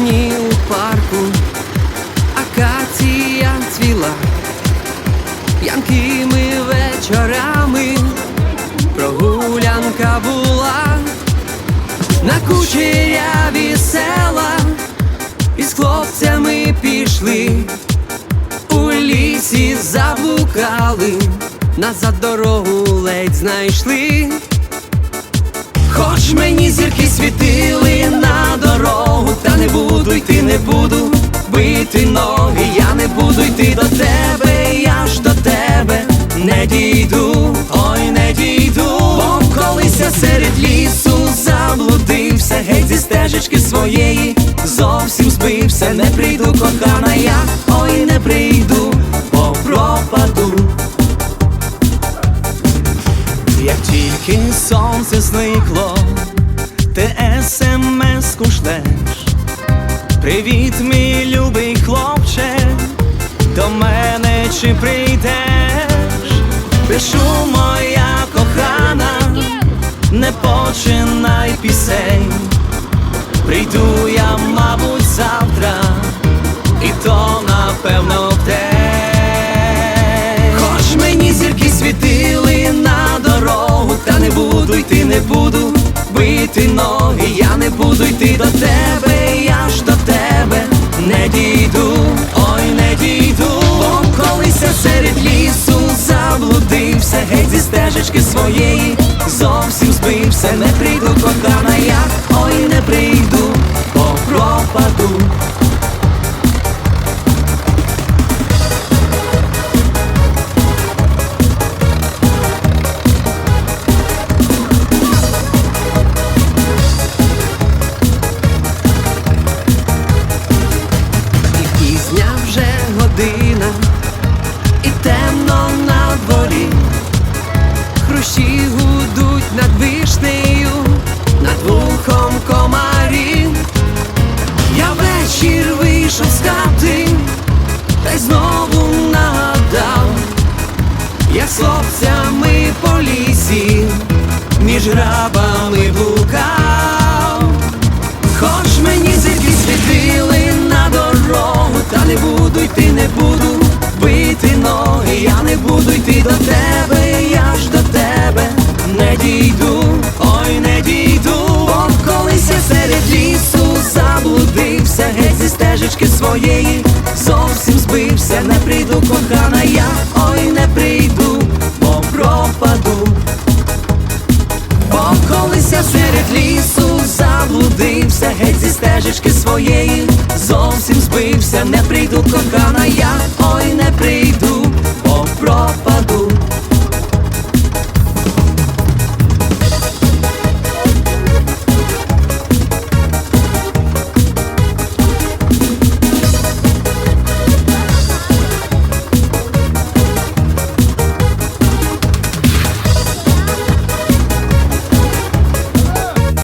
Навесні у парку. Акація цвіла, п'янкими вечорами. Прогулянка була. На кучеряві села, і з хлопцями пішли, у лісі заблукали, назад дорогу ледь знайшли. Хоч мені зірки світили на дорогу, та не буду йти, не буду бити ноги, я не буду йти до тебе, я ж до тебе не дійду, ой, не дійду, бо колись я серед лісу заблудився, геть зі стежечки своєї, зовсім збився, не прийду, кохана, я, ой, не прийду, бо пропаду. Як тільки сонце зникло, ти смс-ку шлеш Привіт, мій любий хлопче, до мене чи прийдеш? Пишу моя кохана, не починай пісень, прийду я, мабуть, завтра, і то напевно в день. Хоч мені зірки світили на дорогу, та не буду йти, не буду бити ноги, я не буду йти до геть своєї, зовсім збився, не прийду, між грабами блукав. Хоч мені зірки світили на дорогу, та не буду йти, не буду бити ноги, я не буду йти до тебе, я ж до тебе не дійду, ой, не дійду, бо колись я серед лісу заблудився, геть зі стежечки своєї, зовсім збився, не прийду, кохана, я, ой, не прийду, стежечки своєї, зовсім збився, не прийду, кохана, я, ой, не прийду,